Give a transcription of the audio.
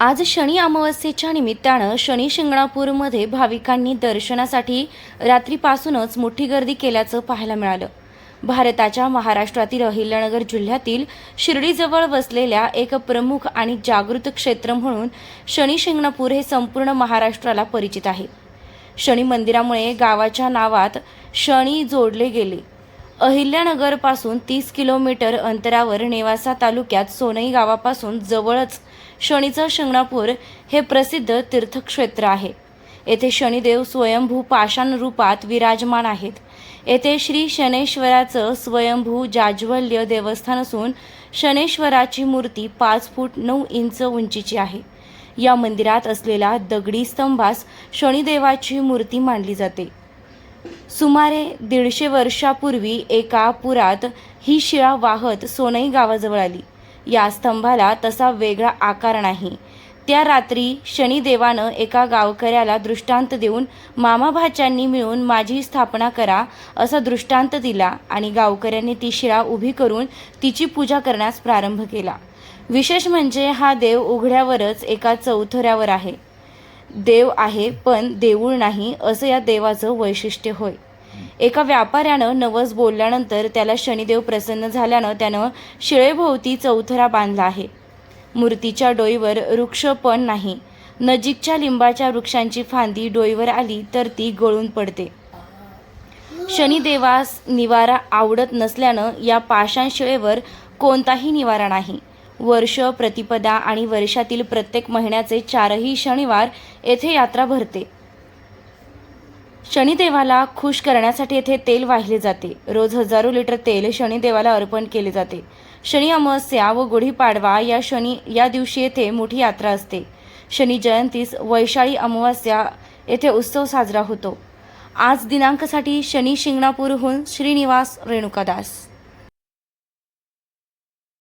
आज शनी अमावस्येच्या निमित्तानं शनी शिंगणापूरमध्ये भाविकांनी दर्शनासाठी रात्रीपासूनच मोठी गर्दी केल्याचं पाहायला मिळालं. भारताच्या महाराष्ट्रातील अहिल्यानगर जिल्ह्यातील शिर्डीजवळ वसलेल्या एक प्रमुख आणि जागृत क्षेत्र म्हणून शनी शिंगणापूर हे संपूर्ण महाराष्ट्राला परिचित आहे. शनी मंदिरामुळे गावाच्या नावात शनी जोडले गेले. अहिल्यानगरपासून तीस किलोमीटर अंतरावर नेवासा तालुक्यात सोनई गावापासून जवळच शनीचं शिंगणापूर हे प्रसिद्ध तीर्थक्षेत्र आहे. येथे शनिदेव स्वयंभू पाषाण रूपात विराजमान आहेत. येथे श्री शनेश्वराचं स्वयंभू जाज्वल्य देवस्थान असून शनेश्वराची मूर्ती पाच फूट नऊ इंच उंचीची आहे. या मंदिरात असलेला दगडी स्तंभास शनिदेवाची मूर्ती मानली जाते. सुमारे दीडशे वर्षापूर्वी एका पुरात ही शिळा वाहत सोनई गावाजवळ आली. या स्तंभाला तसा वेगळा आकार नाही. त्या रात्री शनिदेवानं एका गावकऱ्याला दृष्टांत देऊन मामा भाच्यांनी मिळून माझी स्थापना करा असा दृष्टांत दिला आणि गावकऱ्यांनी ती शिळा उभी करून तिची पूजा करण्यास प्रारंभ केला. विशेष म्हणजे हा देव उघड्यावरच एका चौथऱ्यावर आहे. देव आहे पण देऊळ नाही असं या देवाचं वैशिष्ट्य होय. एका व्यापाऱ्यानं नवस बोलल्यानंतर त्याला शनिदेव प्रसन्न झाल्यानं त्यानं शिळेभोवती चौथरा बांधला आहे. मूर्तीच्या डोईवर वृक्ष पण नाही. नजीकच्या लिंबाच्या वृक्षांची फांदी डोईवर आली तर ती गळून पडते. शनिदेवास निवारा आवडत नसल्यानं या पाषाण शिळेवर कोणताही निवारा नाही. वर्ष प्रतिपदा आणि वर्षातील प्रत्येक महिन्याचे चारही शनिवार येथे यात्रा भरते. शनिदेवाला खुश करण्यासाठी येथे तेल वाहिले जाते. रोज हजारो लिटर तेल शनिदेवाला अर्पण केले जाते. शनी अमावस्या व गुढीपाडवा या शनी या दिवशी येथे मोठी यात्रा असते. शनी जयंतीस वैशाळी अमावस्या येथे उत्सव साजरा होतो. आज दिनांकासाठी शनी शिंगणापूरहून श्रीनिवास रेणुकादास.